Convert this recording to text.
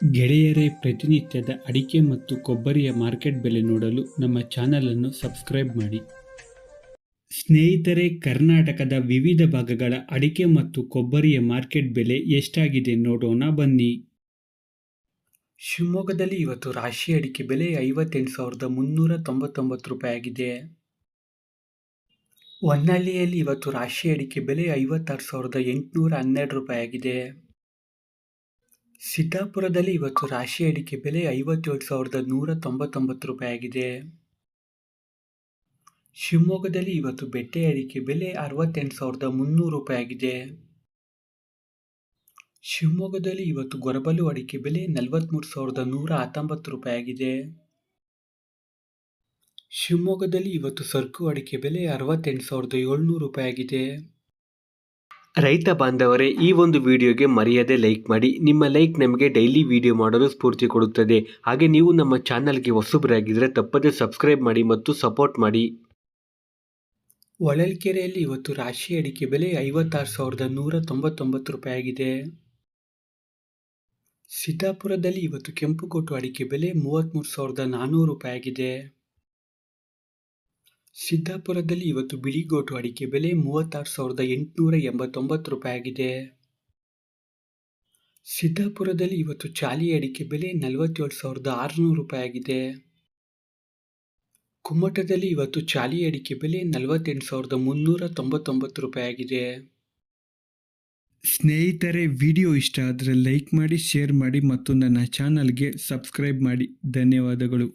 ಗೆಳೆಯರೇ, ಪ್ರತಿನಿತ್ಯದ ಅಡಿಕೆ ಮತ್ತು ಕೊಬ್ಬರಿಯ ಮಾರ್ಕೆಟ್ ಬೆಲೆ ನೋಡಲು ನಮ್ಮ ಚಾನಲನ್ನು ಸಬ್ಸ್ಕ್ರೈಬ್ ಮಾಡಿ. ಸ್ನೇಹಿತರೆ, ಕರ್ನಾಟಕದ ವಿವಿಧ ಭಾಗಗಳ ಅಡಿಕೆ ಮತ್ತು ಕೊಬ್ಬರಿಯ ಮಾರ್ಕೆಟ್ ಬೆಲೆ ಎಷ್ಟಾಗಿದೆ ನೋಡೋಣ ಬನ್ನಿ. ಶಿವಮೊಗ್ಗದಲ್ಲಿ ಇವತ್ತು ರಾಶಿ ಅಡಿಕೆ ಬೆಲೆ ಐವತ್ತೆಂಟು ಸಾವಿರದ ಮುನ್ನೂರ ತೊಂಬತ್ತೊಂಬತ್ತು ರೂಪಾಯಿ ಆಗಿದೆ ಹೊನ್ನಳ್ಳಿಯಲ್ಲಿ ಇವತ್ತು ರಾಶಿ ಅಡಿಕೆ ಬೆಲೆ ಐವತ್ತಾರು ಸಾವಿರದ ಎಂಟುನೂರ ಹನ್ನೆರಡು ರೂಪಾಯಿ ಆಗಿದೆ ಸಿದ್ದಾಪುರದಲ್ಲಿ ಇವತ್ತು ರಾಶಿ ಅಡಿಕೆ ಬೆಲೆ ಐವತ್ತೇಳು ಸಾವಿರದ ನೂರ ತೊಂಬತ್ತೊಂಬತ್ತು ರೂಪಾಯಿ ಆಗಿದೆ. ಶಿವಮೊಗ್ಗದಲ್ಲಿ ಇವತ್ತು ಬೆಟ್ಟೆ ಅಡಿಕೆ ಬೆಲೆ ಅರವತ್ತೆಂಟು ಸಾವಿರದ ಮುನ್ನೂರು ರೂಪಾಯಿ ಆಗಿದೆ. ಶಿವಮೊಗ್ಗದಲ್ಲಿ ಇವತ್ತು ಗೊರಬಲು ಅಡಿಕೆ ಬೆಲೆ ನಲವತ್ತ್ಮೂರು ಸಾವಿರದ ನೂರ ಹತ್ತೊಂಬತ್ತು ರೂಪಾಯಿ ಆಗಿದೆ. ಶಿವಮೊಗ್ಗದಲ್ಲಿ ಇವತ್ತು ಸರ್ಕು ಅಡಿಕೆ ಬೆಲೆ ಅರವತ್ತೆಂಟು ಸಾವಿರದ ಏಳ್ನೂರು ರೂಪಾಯಿ ಆಗಿದೆ. ರೈತ ಬಾಂಧವರೇ, ಈ ಒಂದು ವಿಡಿಯೋಗೆ ಮರೆಯದೆ ಲೈಕ್ ಮಾಡಿ. ನಿಮ್ಮ ಲೈಕ್ ನಮಗೆ ಡೈಲಿ ವಿಡಿಯೋ ಮಾಡಲು ಸ್ಫೂರ್ತಿ ಕೊಡುತ್ತದೆ. ಹಾಗೆ ನೀವು ನಮ್ಮ ಚಾನಲ್ಗೆ ಹೊಸಬರಾಗಿದ್ದರೆ ತಪ್ಪದೆ ಸಬ್ಸ್ಕ್ರೈಬ್ ಮಾಡಿ ಮತ್ತು ಸಪೋರ್ಟ್ ಮಾಡಿ. ಹೊಳಲ್ಕೆರೆಯಲ್ಲಿ ಇವತ್ತು ರಾಶಿ ಅಡಿಕೆ ಬೆಲೆ ಐವತ್ತಾರು ಸಾವಿರದ ನೂರ ತೊಂಬತ್ತೊಂಬತ್ತು ರೂಪಾಯಿ ಆಗಿದೆ. ಸಿದ್ದಾಪುರದಲ್ಲಿ ಇವತ್ತು ಕೆಂಪುಕೋಟು ಅಡಿಕೆ ಬೆಲೆ ಮೂವತ್ತ್ಮೂರು ಸಾವಿರದ ನಾನ್ನೂರು ರೂಪಾಯಿ ಆಗಿದೆ. ಸಿದ್ದಾಪುರದಲ್ಲಿ ಇವತ್ತು ಬಿಳಿಗೋಟು ಅಡಿಕೆ ಬೆಲೆ ಮೂವತ್ತಾರು ಸಾವಿರದ ಎಂಟುನೂರ ಎಂಬತ್ತೊಂಬತ್ತು ರೂಪಾಯಿ ಆಗಿದೆ ಸಿದ್ದಾಪುರದಲ್ಲಿ ಇವತ್ತು ಚಾಲಿ ಅಡಿಕೆ ಬೆಲೆ ನಲವತ್ತೇಳು ಸಾವಿರದ ಆರುನೂರು ರೂಪಾಯಿ ಆಗಿದೆ ಕುಮ್ಮಟದಲ್ಲಿ ಇವತ್ತು ಚಾಲಿ ಅಡಿಕೆ ಬೆಲೆ ನಲವತ್ತೆಂಟು ಸಾವಿರದ ಮುನ್ನೂರ ತೊಂಬತ್ತೊಂಬತ್ತು ರೂಪಾಯಿ ಆಗಿದೆ ಸ್ನೇಹಿತರೆ, ವಿಡಿಯೋ ಇಷ್ಟ ಆದರೆ ಲೈಕ್ ಮಾಡಿ, ಶೇರ್ ಮಾಡಿ ಮತ್ತು ನನ್ನ ಚಾನಲ್ಗೆ ಸಬ್ಸ್ಕ್ರೈಬ್ ಮಾಡಿ. ಧನ್ಯವಾದಗಳು.